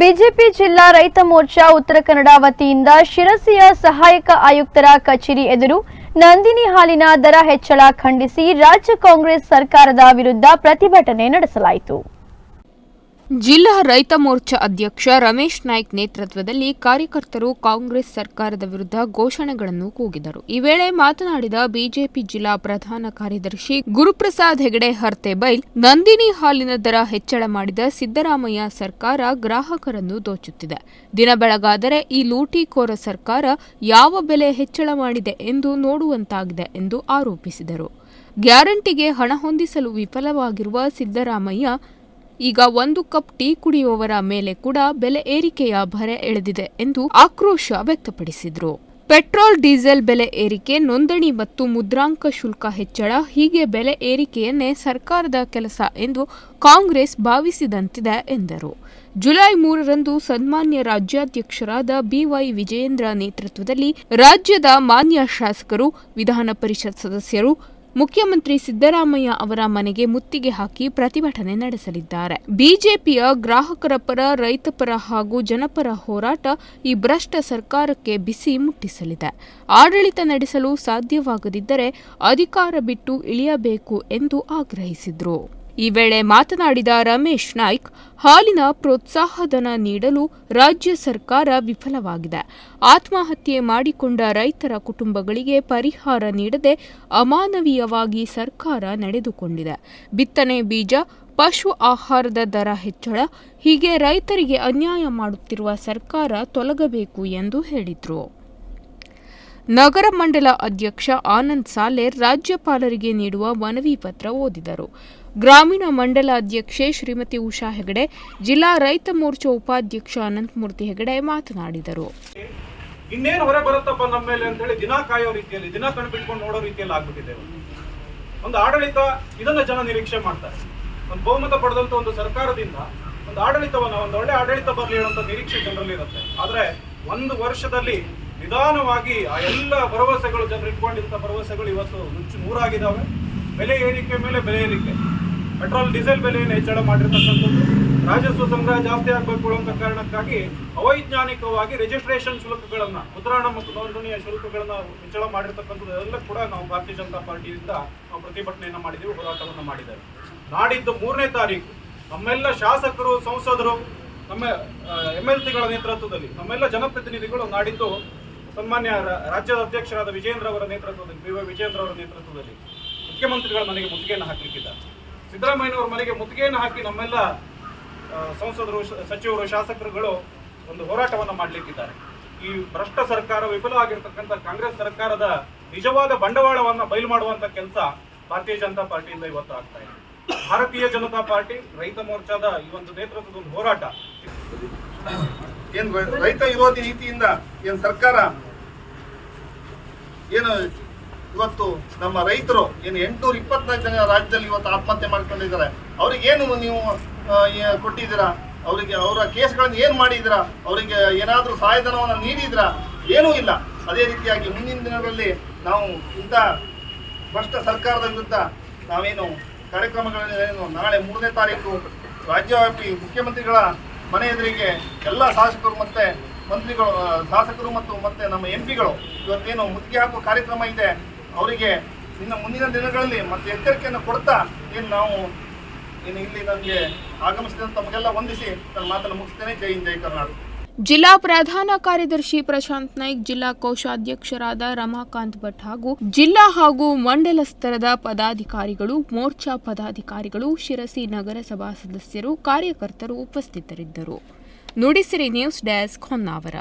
BJP ಜಿಲ್ಲಾ ರೈತ ಮೋರ್ಚಾ ಉತ್ತರ ಕನ್ನಡ ವತಿಯಿಂದ ಶಿರಸಿಯ ಸಹಾಯಕ ಆಯುಕ್ತರ ಕಚೇರಿ ಎದುರು ನಂದಿನಿ ಹಾಲಿನ ದರ ಹೆಚ್ಚಳ ಖಂಡಿಸಿ ರಾಜ್ಯ ಕಾಂಗ್ರೆಸ್ ಸರ್ಕಾರದ ವಿರುದ್ಧ ಪ್ರತಿಭಟನೆ ನಡೆಸಲಾಯಿತು. ಜಿಲ್ಲಾ ರೈತ ಮೋರ್ಚಾ ಅಧ್ಯಕ್ಷ ರಮೇಶ್ ನಾಯ್ಕ್ ನೇತೃತ್ವದಲ್ಲಿ ಕಾರ್ಯಕರ್ತರು ಕಾಂಗ್ರೆಸ್ ಸರ್ಕಾರದ ವಿರುದ್ಧ ಘೋಷಣೆಗಳನ್ನು ಕೂಗಿದರು. ಈ ವೇಳೆ ಮಾತನಾಡಿದ ಬಿಜೆಪಿ ಜಿಲ್ಲಾ ಪ್ರಧಾನ ಕಾರ್ಯದರ್ಶಿ ಗುರುಪ್ರಸಾದ್ ಹೆಗಡೆ ಹರ್ತೆಬೈಲ್ ನಂದಿನಿ ಹಾಲಿನ ದರ ಹೆಚ್ಚಳ ಮಾಡಿದ ಸಿದ್ದರಾಮಯ್ಯ ಸರ್ಕಾರ ಗ್ರಾಹಕರನ್ನು ದೋಚುತ್ತಿದೆ. ದಿನ ಬೆಳಗಾದರೆ ಈ ಲೂಟಿಕೋರ ಸರ್ಕಾರ ಯಾವ ಬೆಲೆ ಹೆಚ್ಚಳ ಮಾಡಿದೆ ಎಂದು ನೋಡುವಂತಾಗಿದೆ ಎಂದು ಆರೋಪಿಸಿದರು. ಗ್ಯಾರಂಟಿಗೆ ಹಣ ಹೊಂದಿಸಲು ವಿಫಲವಾಗಿರುವ ಸಿದ್ದರಾಮಯ್ಯ ಈಗ ಒಂದು ಕಪ್ ಟೀ ಕುಡಿಯುವವರ ಮೇಲೆ ಕೂಡ ಬೆಲೆ ಏರಿಕೆಯ ಭರೆ ಎಳೆದಿದೆ ಎಂದು ಆಕ್ರೋಶ ವ್ಯಕ್ತಪಡಿಸಿದರು. ಪೆಟ್ರೋಲ್, ಡೀಸೆಲ್ ಬೆಲೆ ಏರಿಕೆ, ನೋಂದಣಿ ಮತ್ತು ಮುದ್ರಾಂಕ ಶುಲ್ಕ ಹೆಚ್ಚಳ ಹೀಗೆ ಬೆಲೆ ಏರಿಕೆಯನ್ನೇ ಸರ್ಕಾರದ ಕೆಲಸ ಎಂದು ಕಾಂಗ್ರೆಸ್ ಭಾವಿಸಿದಂತಿದೆ ಎಂದರು. ಜುಲೈ ಮೂರರಂದು ಸನ್ಮಾನ್ಯ ರಾಜ್ಯಾಧ್ಯಕ್ಷರಾದ ಬಿವೈ ವಿಜಯೇಂದ್ರ ನೇತೃತ್ವದಲ್ಲಿ ರಾಜ್ಯದ ಮಾನ್ಯ ಶಾಸಕರು, ವಿಧಾನ ಪರಿಷತ್ ಸದಸ್ಯರು ಮುಖ್ಯಮಂತ್ರಿ ಸಿದ್ದರಾಮಯ್ಯ ಅವರ ಮನೆಗೆ ಮುತ್ತಿಗೆ ಹಾಕಿ ಪ್ರತಿಭಟನೆ ನಡೆಸಲಿದ್ದಾರೆ. ಬಿಜೆಪಿಯ ಗ್ರಾಹಕರ ಪರ ರೈತಪರ ಹಾಗೂ ಜನಪರ ಹೋರಾಟ ಈ ಭ್ರಷ್ಟ ಸರ್ಕಾರಕ್ಕೆ ಬಿಸಿ ಮುಟ್ಟಿಸಲಿದೆ. ಆಡಳಿತ ನಡೆಸಲು ಸಾಧ್ಯವಾಗದಿದ್ದರೆ ಅಧಿಕಾರ ಬಿಟ್ಟು ಇಳಿಯಬೇಕು ಎಂದು ಆಗ್ರಹಿಸಿದರು. ಈ ವೇಳೆ ಮಾತನಾಡಿದ ರಮೇಶ್ ನಾಯ್ಕ್, ಹಾಲಿನ ಪ್ರೋತ್ಸಾಹಧನ ನೀಡಲು ರಾಜ್ಯ ಸರ್ಕಾರ ವಿಫಲವಾಗಿದೆ. ಆತ್ಮಹತ್ಯೆ ಮಾಡಿಕೊಂಡ ರೈತರ ಕುಟುಂಬಗಳಿಗೆ ಪರಿಹಾರ ನೀಡದೆ ಅಮಾನವೀಯವಾಗಿ ಸರ್ಕಾರ ನಡೆದುಕೊಂಡಿದೆ. ಬಿತ್ತನೆ ಬೀಜ, ಪಶು ಆಹಾರದ ದರ ಹೆಚ್ಚಳ, ಹೀಗೆ ರೈತರಿಗೆ ಅನ್ಯಾಯ ಮಾಡುತ್ತಿರುವ ಸರ್ಕಾರ ತೊಲಗಬೇಕು ಎಂದು ಹೇಳಿದರು. ನಗರ ಮಂಡಲ ಅಧ್ಯಕ್ಷ ಆನಂದ್ ಸಾಲೆ ರಾಜ್ಯಪಾಲರಿಗೆ ನೀಡುವ ಮನವಿ ಪತ್ರ ಓದಿದರು. ಗ್ರಾಮೀಣ ಮಂಡಲ ಅಧ್ಯಕ್ಷೆ ಶ್ರೀಮತಿ ಉಷಾ ಹೆಗಡೆ, ಜಿಲ್ಲಾ ರೈತ ಮೋರ್ಚಾ ಉಪಾಧ್ಯಕ್ಷ ಅನಂತಮೂರ್ತಿ ಹೆಗಡೆ ಮಾತನಾಡಿದರು. ಇನ್ನೇನು ಹೊರ ಬರುತ್ತಪ್ಪ ನಮ್ಮ ಮೇಲೆ ಅಂತ ಹೇಳಿ ದಿನ ಕಾಯೋ ರೀತಿಯಲ್ಲಿ, ದಿನ ಕಣ್ ಬಿಟ್ಕೊಂಡು ನೋಡೋ ರೀತಿಯಲ್ಲಿ ಆಗ್ಬಿಟ್ಟಿದೆ ಒಂದು ಆಡಳಿತ ಇದನ್ನ ಜನ ನಿರೀಕ್ಷೆ ಮಾಡ್ತಾರೆ. ಒಂದು ಬಹುಮತ ಪಡೆದಂತ ಒಂದು ಸರ್ಕಾರದಿಂದ ಒಂದು ಆಡಳಿತವನ್ನ, ಒಂದು ಒಳ್ಳೆ ಆಡಳಿತ ಬರಲಿ ಅನ್ನೋ ನಿರೀಕ್ಷೆ ಜನರಲ್ಲಿ ಇರುತ್ತೆ. ಆದ್ರೆ ಒಂದು ವರ್ಷದಲ್ಲಿ ನಿಧಾನವಾಗಿ ಆ ಎಲ್ಲ ಭರವಸೆಗಳು ಜನರು ಇಟ್ಕೊಂಡಿದ್ದ ಭರವಸೆಗಳು ಇವತ್ತು ನುಚ್ಚು ನೂರಾಗಿದ್ದಾವೆ ಬೆಲೆ ಏರಿಕೆ ಮೇಲೆ ಬೆಲೆ ಏರಿಕೆ. ಪೆಟ್ರೋಲ್, ಡೀಸೆಲ್ ಬೆಲೆಯನ್ನು ಹೆಚ್ಚಳ ಮಾಡಿರ್ತಕ್ಕಂಥದ್ದು. ರಾಜಸ್ವ ಸಂಗ್ರಹ ಜಾಸ್ತಿ ಆಗಬೇಕು ಅಂತ ಕಾರಣಕ್ಕಾಗಿ ಅವೈಜ್ಞಾನಿಕವಾಗಿ ರಿಜಿಸ್ಟ್ರೇಷನ್ ಶುಲ್ಕಗಳನ್ನು, ಮುದ್ರಣ ಮತ್ತು ನೋಂದಣಿಯ ಶುಲ್ಕಗಳನ್ನ ಹೆಚ್ಚಳ ಮಾಡಿರ್ತಕ್ಕಂಥದ್ದು ಎಲ್ಲ ಕೂಡ ನಾವು ಭಾರತೀಯ ಜನತಾ ಪಾರ್ಟಿಯಿಂದ ನಾವು ಪ್ರತಿಭಟನೆಯನ್ನು ಮಾಡಿದ್ದೀವಿ ಹೋರಾಟವನ್ನು ಮಾಡಿದ್ದೇವೆ ನಾಡಿದ್ದು ಮೂರನೇ ತಾರೀಕು. ನಮ್ಮೆಲ್ಲ ಶಾಸಕರು, ಸಂಸದರು, ನಮ್ಮ ಎಂ ಎಲ್ ಸಿಗಳ ನೇತೃತ್ವದಲ್ಲಿ ನಮ್ಮೆಲ್ಲ ಜನಪ್ರತಿನಿಧಿಗಳು ನಾಡಿದ್ದು ಸನ್ಮಾನ್ಯ ರಾಜ್ಯದ ಅಧ್ಯಕ್ಷರಾದ ವಿಜೇಂದ್ರ ಅವರ ನೇತೃತ್ವದಲ್ಲಿ ಬಿ ವಿಜೇಂದ್ರ ಅವರ ನೇತೃತ್ವದಲ್ಲಿ ಮುಖ್ಯಮಂತ್ರಿಗಳ ಮನೆಗೆ ಮುತ್ತಿಗೆಯನ್ನು ಹಾಕಲಿಕ್ಕಿದ್ದಾರೆ. ಸಿದ್ದರಾಮಯ್ಯನವರ ಮನೆಗೆ ಮುತ್ತಿಗೆಯನ್ನು ಹಾಕಿ ನಮ್ಮೆಲ್ಲ ಸಂಸದರು ಸಚಿವರು, ಶಾಸಕರುಗಳು ಒಂದು ಹೋರಾಟವನ್ನು ಮಾಡಲಿಕ್ಕಿದ್ದಾರೆ. ಈ ಭ್ರಷ್ಟ ಸರ್ಕಾರ ವಿಫಲವಾಗಿರ್ತಕ್ಕಂಥ ಕಾಂಗ್ರೆಸ್ ಸರ್ಕಾರದ ನಿಜವಾದ ಬಂಡವಾಳವನ್ನು ಬಯಲು ಮಾಡುವಂತ ಕೆಲಸ ಭಾರತೀಯ ಜನತಾ ಪಾರ್ಟಿಯಿಂದ ಇವತ್ತು ಆಗ್ತಾ ಇದೆ. ಭಾರತೀಯ ಜನತಾ ಪಾರ್ಟಿ ರೈತ ಮೋರ್ಚಾದ ಈ ಒಂದು ನೇತೃತ್ವದ ಒಂದು ಹೋರಾಟ ಏನ್ ರೈತ ವಿರೋಧಿ ನೀತಿಯಿಂದ ಏನ್ ಸರ್ಕಾರ ಏನು ಇವತ್ತು ನಮ್ಮ ರೈತರು, ಏನು ಎಂಟುನೂರ ಇಪ್ಪತ್ನಾಲ್ಕು ಜನ ರಾಜ್ಯದಲ್ಲಿ ಇವತ್ತು ಆತ್ಮಹತ್ಯೆ ಮಾಡ್ಕೊಂಡಿದ್ದಾರೆ. ಅವ್ರಿಗೆ ಏನು ನೀವು ಕೊಟ್ಟಿದ್ದೀರಾ? ಅವರಿಗೆ ಅವರ ಕೇಸ್ಗಳನ್ನು ಏನು ಮಾಡಿದ್ದೀರಾ? ಅವರಿಗೆ ಏನಾದರೂ ಸಹಾಯಧನವನ್ನು ನೀಡಿದ್ರ ಏನೂ ಇಲ್ಲ. ಅದೇ ರೀತಿಯಾಗಿ ಮುಂದಿನ ದಿನಗಳಲ್ಲಿ ನಾವು ಇಂಥ ಭ್ರಷ್ಟ ಸರ್ಕಾರದ ವಿರುದ್ಧ ನಾವೇನು ಕಾರ್ಯಕ್ರಮಗಳೇನು ನಾಳೆ ಮೂರನೇ ತಾರೀಕು ರಾಜ್ಯವ್ಯಾಪಿ ಮುಖ್ಯಮಂತ್ರಿಗಳ ಮನೆ ಎದುರಿಗೆ ಎಲ್ಲ ಶಾಸಕರು ಮತ್ತೆ ಮಂತ್ರಿಗಳು ಶಾಸಕರು ಮತ್ತು ಮತ್ತೆ ನಮ್ಮ ಎಂ ಪಿಗಳು ಇವತ್ತೇನು ಮುತ್ತಿಗೆ ಹಾಕುವ ಕಾರ್ಯಕ್ರಮ ಇದೆ, ಅವರಿಗೆ ಇನ್ನು ಮುಂದಿನ ದಿನಗಳಲ್ಲಿ ಮತ್ತೆ ಎಚ್ಚರಿಕೆಯನ್ನು ಕೊಡ್ತಾ ಏನು ನಾವು ಏನು ಇಲ್ಲಿ ನನಗೆ ಆಗಮಿಸಿದಂತ ತಮಗೆಲ್ಲ ವಂದಿಸಿ ನನ್ನ ಮಾತನ್ನು ಮುಗಿಸ್ತೇನೆ. ಜೈ ಹಿಂದ್, ಜೈ ಕರ್ನಾಟಕ. ಜಿಲ್ಲಾ ಪ್ರಧಾನ ಕಾರ್ಯದರ್ಶಿ ಪ್ರಶಾಂತ್ ನಾಯ್ಕ್, ಜಿಲ್ಲಾ ಕೋಶಾಧ್ಯಕ್ಷರಾದ ರಮಾಕಾಂತ್ ಭಟ್ ಹಾಗೂ ಜಿಲ್ಲಾ ಹಾಗೂ ಮಂಡಲ ಸ್ತರದ ಪದಾಧಿಕಾರಿಗಳು, ಮೋರ್ಚಾ ಪದಾಧಿಕಾರಿಗಳು, ಶಿರಸಿ ನಗರಸಭಾ ಸದಸ್ಯರು, ಕಾರ್ಯಕರ್ತರು ಉಪಸ್ಥಿತರಿದ್ದರು. Nudisiri news desk Honnavara.